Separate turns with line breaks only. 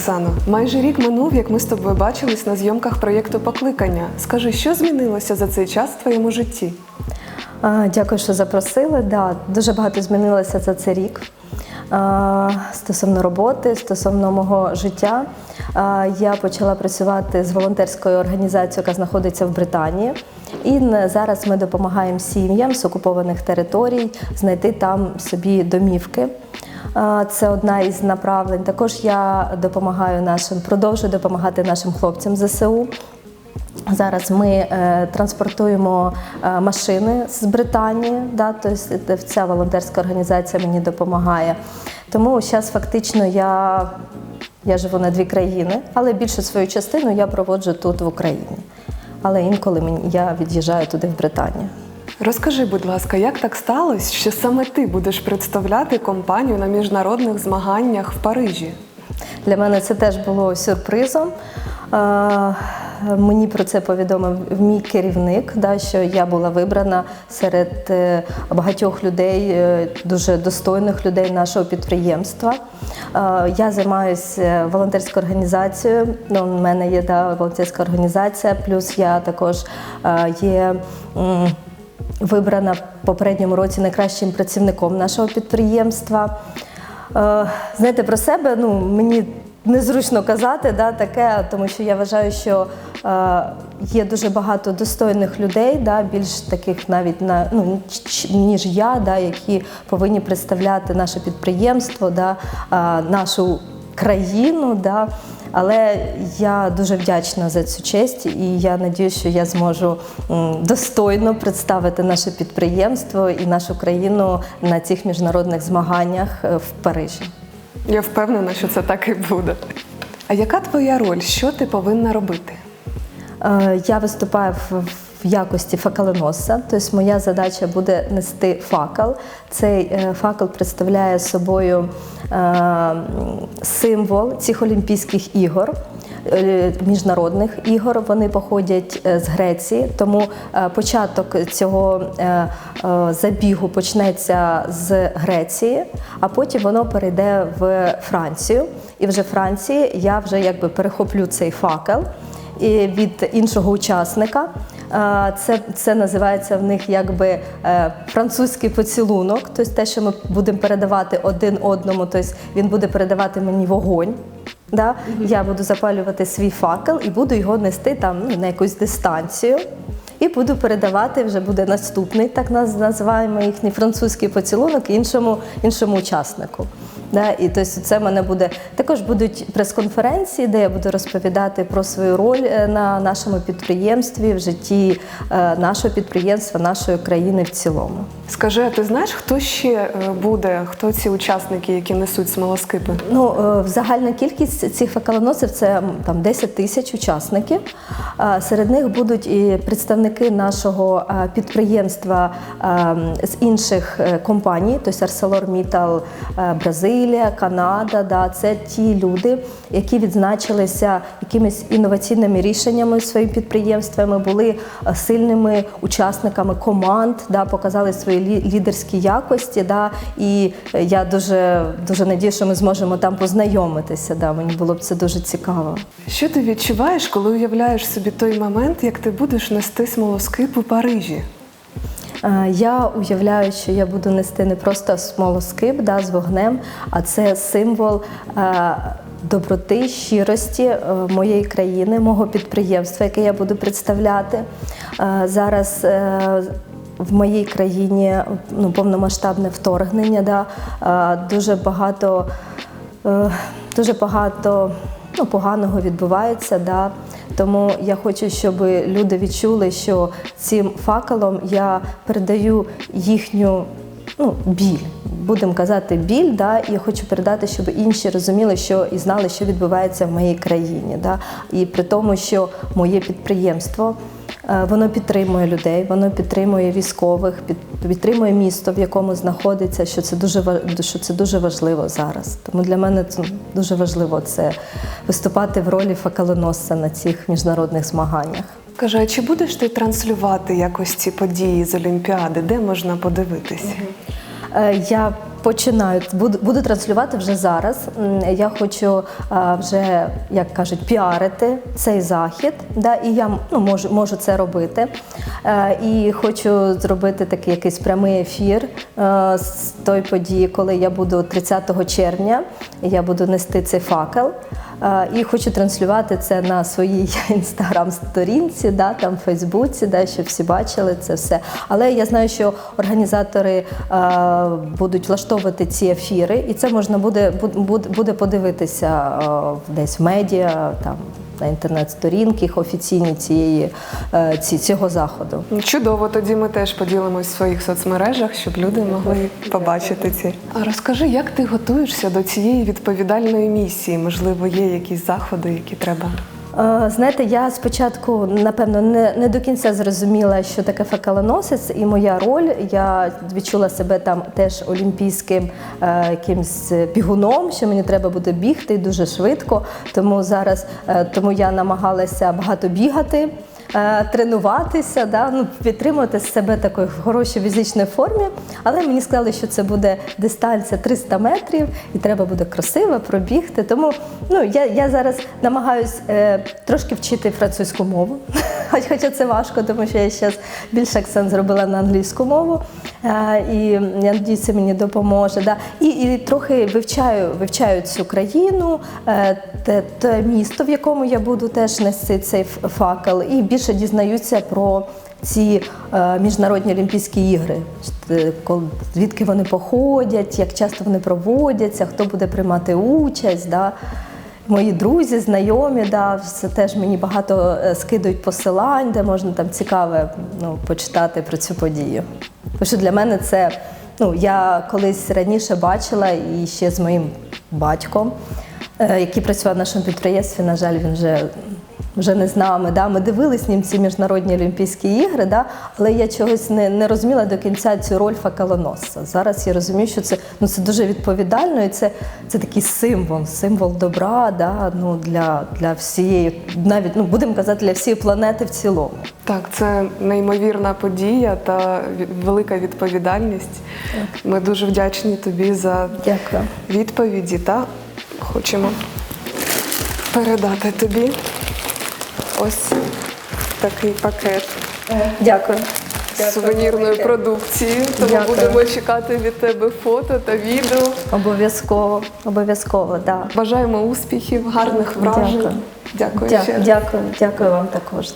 Оксано, майже рік минув, як ми з тобою бачились на зйомках проєкту Покликання. Скажи, що змінилося за цей час в твоєму житті?
А, Дякую, що запросили. Да, дуже багато змінилося за цей рік. А, Стосовно роботи, стосовно мого життя, А, я почала працювати з волонтерською організацією, яка знаходиться в Британії. І зараз ми допомагаємо сім'ям з окупованих територій знайти там собі домівки. Це одна із направлень. Також я допомагаю нашим, продовжую допомагати нашим хлопцям ЗСУ. Зараз ми е, транспортуємо е, машини з Британії, да, тобто ця волонтерська організація мені допомагає. Тому зараз фактично я, я живу на дві країни, але більшу свою частину я проводжу тут в Україні. Але інколи мені, я від'їжджаю туди в Британію.
Розкажи, будь ласка, як так сталося, що саме ти будеш представляти компанію на міжнародних змаганнях в Парижі?
Для мене це теж було сюрпризом. Мені про це повідомив мій керівник, да, що я була вибрана серед е, багатьох людей, е, дуже достойних людей нашого підприємства. Я займаюся волонтерською організацією. Ну, у мене є да, волонтерська організація, плюс я також е, є. Вибрана в попередньому році найкращим працівником нашого підприємства. Е, Знаєте, про себе ну, мені незручно казати да, таке, тому що я вважаю, що е, є дуже багато достойних людей, да, більш таких навіть на, ну, ніж я, да, які повинні представляти наше підприємство, да, нашу країну. Да. Але я дуже вдячна за цю честь, і я надію, що я зможу достойно представити наше підприємство і нашу країну на цих міжнародних змаганнях е, в Парижі.
Я впевнена, що це так і буде. А яка твоя роль? Що ти повинна робити?
Е, Я виступаю в, в якості факелоноса, тобто моя задача буде нести факел. Цей е, факел представляє собою е, символ цих Олімпійських ігор. е, Міжнародних ігор вони походять з Греції, тому початок цього забігу почнеться з Греції, а потім воно перейде в Францію. І вже в Франції я вже якби перехоплю цей факел від іншого учасника. Це, це називається в них якби е, французький поцілунок, тобто те, що ми будемо передавати один одному, тобто він буде передавати мені вогонь. Да? Я буду запалювати свій факел і буду його нести там ну, на якусь дистанцію. І буду передавати, вже буде наступний, так наз- називаємо їхній французький поцілунок іншому, іншому учаснику. Да, і тобто це в мене буде також будуть прес-конференції, де я буду розповідати про свою роль е, на нашому підприємстві, в житті е, нашого підприємства, нашої країни в цілому.
Скажи, а ти знаєш, хто ще е, буде, хто ці учасники, які несуть смолоскипи?
Ну, загальна кількість цих факелоносів це там 10 тисяч учасників. Серед них будуть і представники нашого підприємства е, з інших компаній, тобто ArcelorMittal е, Бразилія, Канада. Да, це ті люди, які відзначилися якимись інноваційними рішеннями своїми підприємствами, були е, сильними учасниками команд, да, показали свої лідерські якості. Да, і е, я дуже, дуже надію, що ми зможемо там познайомитися. Да, мені було б це дуже цікаво.
Що ти відчуваєш, коли уявляєш собі той момент, як ти будеш нести смолоскип у Парижі?
Е, Я уявляю, що я буду нести не просто смолоскип да, з вогнем, а це символ е, доброти, щирості е, моєї країни, мого підприємства, яке я буду представляти. Зараз в моїй країні ну, повномасштабне вторгнення. Да, дуже багато. Дуже багато ну, поганого відбувається. Да. Тому я хочу, щоб люди відчули, що цим факелом я передаю їхню ну, біль. Будемо казати біль, да, і я хочу передати, щоб інші розуміли, що і знали, що відбувається в моїй країні. Да. І при тому, що моє підприємство воно підтримує людей, воно підтримує військових, під- підтримує місто, в якому знаходиться, що це дуже що це дуже важливо зараз. Тому для мене це дуже важливо це виступати в ролі факелоносця на цих міжнародних змаганнях.
Каже, а чи будеш ти транслювати якось ці події з Олімпіади? Де можна подивитися?
Е, Я починають, буду, буду транслювати вже зараз. Я хочу вже, як кажуть, піарити цей захід. Да, і я ну, можу, можу це робити. Е, І хочу зробити такий якийсь прямий ефір е, з тої події, коли я буду 30 червня. Я буду нести цей факел. Е, І хочу транслювати це на своїй інстаграм-сторінці, да, там Фейсбуці, да, щоб всі бачили це все. Але я знаю, що організатори е, будуть влаштовувати ці ефіри, і це можна буде, буде, буде подивитися е, десь в медіа, там на інтернет-сторінки офіційні цієї, е, ці, цього заходу.
Чудово, тоді ми теж поділимось в своїх соцмережах, щоб люди могли побачити ці. А розкажи, як ти готуєшся до цієї відповідальної місії? Можливо, є якісь заходи, які треба.
Е, Знаєте, я спочатку, напевно, не, не до кінця зрозуміла, що таке факелоносець, і моя роль. Я відчула себе там теж олімпійським е, якимсь бігуном, що мені треба буде бігти дуже швидко. Тому зараз е, тому я намагалася багато бігати. Е, Тренуватися, да, ну, підтримувати себе такою в хорошій фізичній формі, але мені сказали, що це буде дистанція 300 метрів і треба буде красиво пробігти. Тому ну, я, я зараз намагаюсь е, трошки вчити французьку мову, Хоч- хоча це важко, тому що я зараз більше акцент зробила на англійську мову. Е, і я надіюсь, це мені допоможе. Да. І, і трохи вивчаю, вивчаю цю країну, е, те, те місто, в якому я буду теж нести цей факел, і більше дізнаюся про ці е, міжнародні Олімпійські ігри, Е, звідки вони походять, як часто вони проводяться, хто буде приймати участь. Да. Мої друзі, знайомі, да, теж мені багато е, скидують посилань, де можна там цікаве ну, почитати про цю подію. Тому що для мене це, ну, я колись раніше бачила і ще з моїм батьком, е, який працював в нашому підприємстві, на жаль, він вже. Вже не з нами, да? ми дивились ним ці міжнародні Олімпійські ігри, да? але я чогось не, не розуміла до кінця цю роль факелоносця. Зараз я розумію, що це, ну, це дуже відповідально і це, це такий символ, символ добра да? ну, для, для всієї, навіть ну, будемо казати, для всієї планети в цілому.
Так, це неймовірна подія та велика відповідальність. Ми дуже вдячні тобі за
Дякую.
відповіді та хочемо передати тобі ось такий пакет
Дякую.
Сувенірної продукції. Тому
Дякую.
будемо чекати від тебе фото та відео.
Обов'язково, обов'язково, да.
Бажаємо успіхів, гарних вражень.
Дякую.
Дякую
Дякую, дякую, дякую вам також.